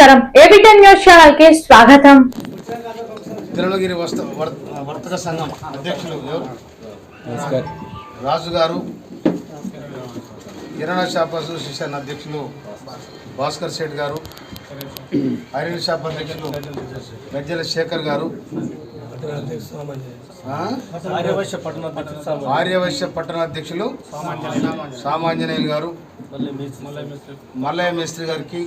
నమస్కారం ఏబిటెన్ న్యూస్ ఛానల్కి స్వాగతం వర్- వర్తక సంఘం అధ్యక్షులు? రాజు గారు కిరాణా షాప్ అసోసియేషన్ అధ్యక్షులు భాస్కర్ శెట్ గారు ఐరన్ షాప్ అధ్యక్షులు గజ్జల శేఖర్ గారు? ఆర్యవైశ్య పట్టణ అధ్యక్షులు సామాంజనేయులు గారు మల్లయ్య మేస్త్రి గారికి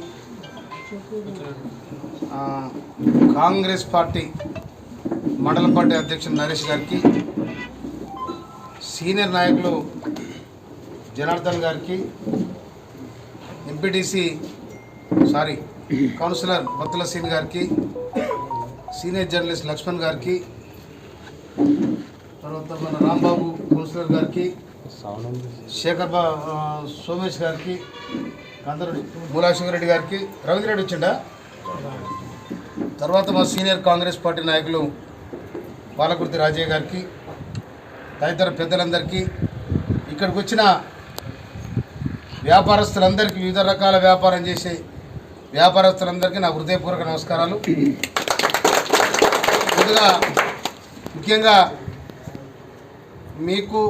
కాంగ్రెస్ పార్టీ మండల పార్టీ అధ్యక్షుడు నరేష్ గారికి సీనియర్ నాయకులు జనార్దన్ గారికి ఎంపీటీసీ సారీ కౌన్సిలర్ బత్తుల సీన్ గారికి సీనియర్ జర్నలిస్ట్ లక్ష్మణ్ గారికి తర్వాత మన రాంబాబు కౌన్సిలర్ గారికి శేఖర్ సోమేష్ గారికి కందరెడ్డి రెడ్డి గారికి రవీంద్రెడ్డి వచ్చిండా? తర్వాత మా సీనియర్ కాంగ్రెస్ పార్టీ నాయకులు పాలకుర్తి రాజయ్య గారికి తదితర పెద్దలందరికీ ఇక్కడికి వచ్చిన వ్యాపారస్తులందరికీ వివిధ రకాల వ్యాపారం చేసే వ్యాపారస్తులందరికీ నా హృదయపూర్వక నమస్కారాలు. ముందుగా ముఖ్యంగా మీకు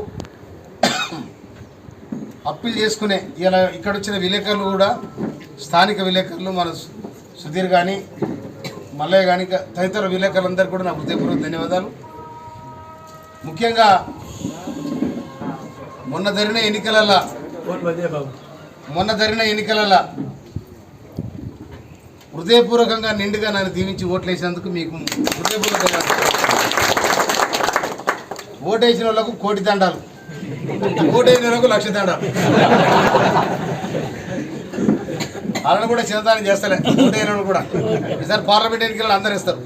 అప్పీల్ చేసుకునే ఇలా ఇక్కడ వచ్చిన విలేకరులు కూడా స్థానిక విలేకరులు మన సుధీర్ కానీ మల్లయ్య కానీ తదితర విలేకరులందరికీ కూడా నా హృదయపూర్వక ధన్యవాదాలు. ముఖ్యంగా మొన్న జరిగిన ఎన్నికలలో మొన్న జరిగిన ఎన్నికలలో హృదయపూర్వకంగా నిండుగా నన్ను దీవించి ఓట్లేసినందుకు మీకు హృదయపూర్వక ఓటేసిన వాళ్ళకు కోటి దండాలు. ఓటేసిన వాళ్ళకు లక్ష తేడా. వాళ్ళని కూడా చిన్నదానం చేస్తలే ఓటైన వాళ్ళు కూడా. ఈసారి పార్లమెంట్ ఎన్నికలు అందరు ఇస్తారు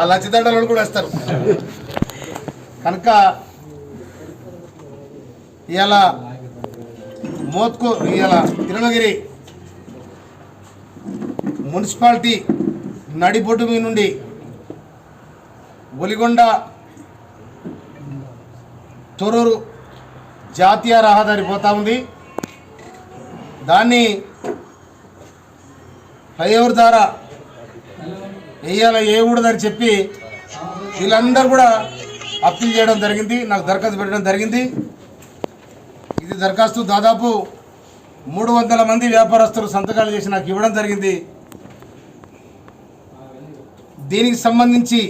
ఆ లక్ష తేడాలను వాళ్ళు కూడా ఇస్తారు కనుక ఇవాళ మోత్కు ఇవాళ తిరుమగిరి మున్సిపాలిటీ నడిబొడ్డు మీ నుండి ఒలిగొండ తొరూరు జాతీయ రహదారి పోతా ఉంది. దాన్ని ఫ్లైఓవర్ ద్వారా వేయాల వేయకూడదని చెప్పి వీళ్ళందరూ కూడా అప్పీల్ చేయడం జరిగింది. నాకు దరఖాస్తు పెట్టడం జరిగింది. ఇది దరఖాస్తు దాదాపు మూడు వందల మంది వ్యాపారస్తులు సంతకాలు చేసి నాకు ఇవ్వడం జరిగింది. దీనికి సంబంధించి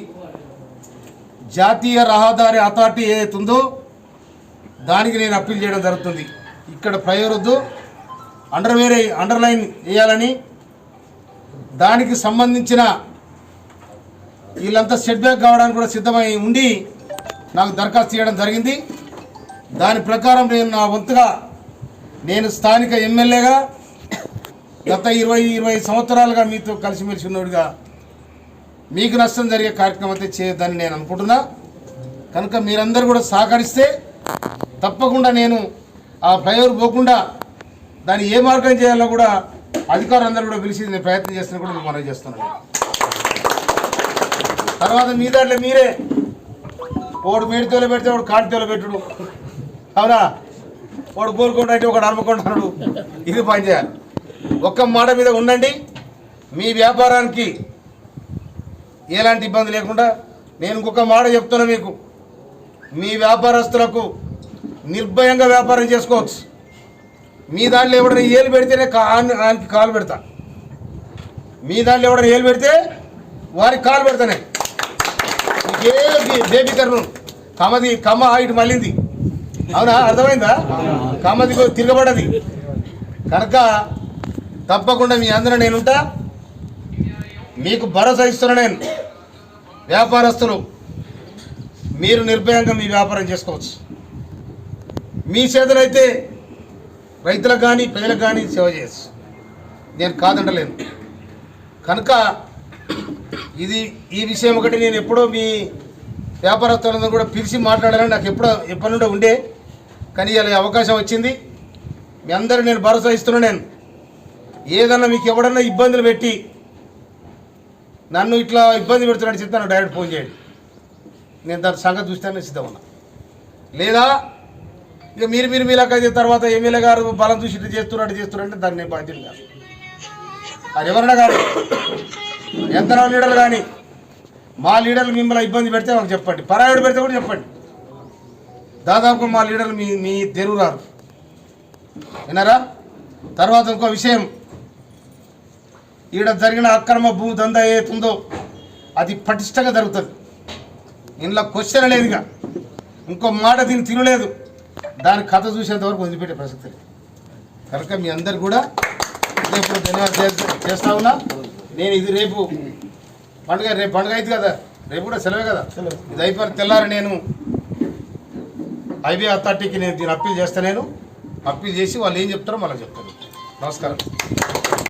జాతీయ రహదారి అథారిటీ ఏదైతే ఉందో దానికి నేను అప్పీల్ చేయడం జరుగుతుంది. ఇక్కడ ప్రయోరొద్దు అండర్ వేరే అండర్లైన్ వేయాలని దానికి సంబంధించిన వీళ్ళంతా సెట్ బ్యాక్ కావడానికి కూడా సిద్ధమై ఉండి నాకు దరఖాస్తు చేయడం జరిగింది. దాని ప్రకారం నేను నా వంతుగా నేను స్థానిక ఎమ్మెల్యేగా గత ఇరవై ఇరవై సంవత్సరాలుగా మీతో కలిసిమెలిసి ఉన్నోడిగా మీకు నష్టం జరిగే కార్యక్రమం అయితే చేయొద్దని నేను అనుకుంటున్నా. కనుక మీరందరూ కూడా సహకరిస్తే తప్పకుండా నేను ఆ ఫ్లైఓవర్ పోకుండా దాన్ని ఏ మార్గం చేయాలో కూడా అధికారులందరూ కూడా పిలిచి నేను ప్రయత్నం చేస్తున్నా కూడా మీకు మనవి చేస్తున్నాను తర్వాత మీ దాంట్లో మీరే. ఓడు మేడితోలో పెడితే వాడు కాటితోలో పెట్టుడు. అవునా? వాడు కోరుకుంటా అంటే ఒకడు అమ్ముకుంటున్నాడు ఇది పనిచేయాలి ఒక్క మాట మీద ఉండండి. మీ వ్యాపారానికి ఎలాంటి ఇబ్బంది లేకుండా నేను ఇంకొక మాట చెప్తున్నా మీకు. మీ వ్యాపారస్తులకు నిర్భయంగా వ్యాపారం చేసుకోవచ్చు. మీ దాంట్లో ఎవడైనా ఏలు పెడితేనే కా ఆయనకి కాలు పెడతా. మీ దాంట్లో ఎవడైనా ఏలు పెడితే వారికి కాలు పెడతానే. ఏ బేబీ కర్ణం కమది కమ్మ ఇటు మళ్ళింది. అవునా? అర్థమైందా? కమ్మది తిరగబడది. కనుక తప్పకుండా మీ అందరూ నేనుంటా. మీకు భరోసా ఇస్తున్నా నేను. వ్యాపారస్తులు మీరు నిర్భయంగా మీ వ్యాపారం చేసుకోవచ్చు. మీ చేతులైతే రైతులకు కానీ ప్రజలకు కానీ సేవ చేయొచ్చు నేను కాదంటలేను. కనుక ఇది ఈ విషయం ఒకటి నేను ఎప్పుడో మీ వ్యాపారస్తులందరూ కూడా పిలిచి మాట్లాడాలని నాకు ఎప్పుడో ఎప్పటి నుండో ఉండే. కానీ ఇలా అవకాశం వచ్చింది. మీ అందరూ నేను భరోసా ఇస్తున్నా నేను. ఏదన్నా మీకు ఎవడన్నా ఇబ్బందులు పెట్టి నన్ను ఇట్లా ఇబ్బంది పెడుతున్నాడు చెప్తాను డైరెక్ట్ ఫోన్ చేయండి. నేను దాని సంగతి చూస్తానే సిద్ధం ఉన్నా. లేదా ఇక మీరు మీరు మీలాగా తర్వాత ఎమ్మెల్యే గారు బలం చూసి ఇట్లా చేస్తున్నట్టు చేస్తున్నారంటే దాన్ని నేను బాధ్యత కాదు. అది ఎవరన్నా కానీ ఎంతనో లీడర్లు కానీ మా లీడర్లు మిమ్మల్ని ఇబ్బంది పెడితే మాకు చెప్పండి. పరాయుడు పెడితే కూడా చెప్పండి. దాదాపు మా లీడర్లు మీ మీ తెరువురారు విన్నారా? తర్వాత ఇంకో విషయం. ఈడ జరిగిన అక్రమ భూ దందా ఏతుందో అది పటిష్టంగా జరుగుతుంది. ఇంట్లో క్వశ్చన్ లేదుగా ఇంకో మాట దీన్ని తినలేదు. దాని కథ చూసేంత వరకు వదిలిపెట్టే ప్రసక్తి లేదు. కనుక మీ అందరు కూడా రేపు ధన్యవాదాలు చేస్తా- ఉన్నా. నేను ఇది రేపు పండుగ రేపు పండుగ అయితే కదా. రేపు కూడా సెలవే కదా. ఇది అయిపోయిన తెల్లారి నేను ఐబీ అథారిటీకి నేను దీన్ని అప్పీల్ చేస్తా నేను. అప్పీల్ చేసి వాళ్ళు ఏం చెప్తారో మళ్ళీ చెప్తాను. నమస్కారం.